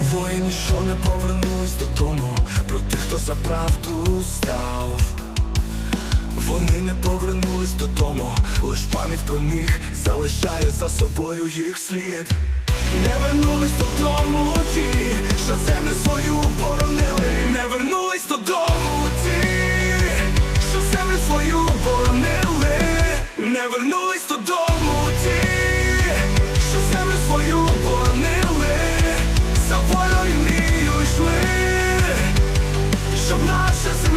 Воїни, що не повернулись додому, про тих, хто за правду став. Вони не повернулись додому, лиш пам'ять про них залишає за собою їх слід. Не вернулись додому ті, що землю свою боронили. Не вернулись додому ті, що землю свою боронили. Не вернулись додому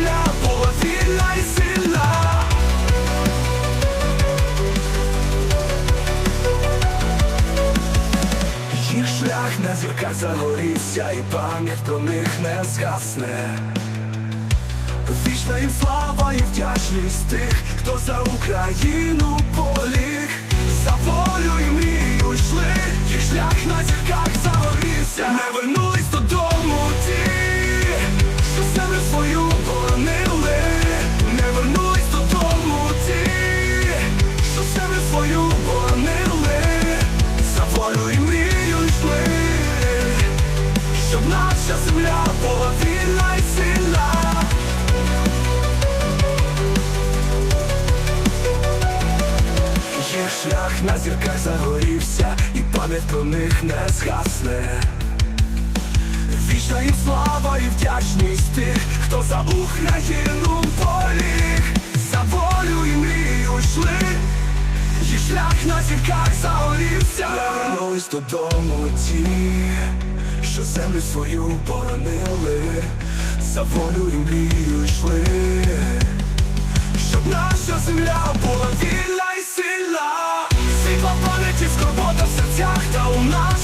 земля і. Їх шлях на зірках загорівся, і пам'ять про них не згасне. Вічна їм слава і вдячність тих, хто за Україну поліг, за волю і мрію щоб наша земля була вільна і сильна. Їх шлях на зірках загорівся, і пам'ять про них не згасне. Вічна їм слава і вдячність тих, хто за Україну поліг, за волю і мрію йшли, їх шлях на зірках загорівся. Вернулись додому ті, що землю свою боронили, за волю і мрію йшли, щоб наша земля була вільна і сильна, світла пам'яті скорбота в серцях та у нас.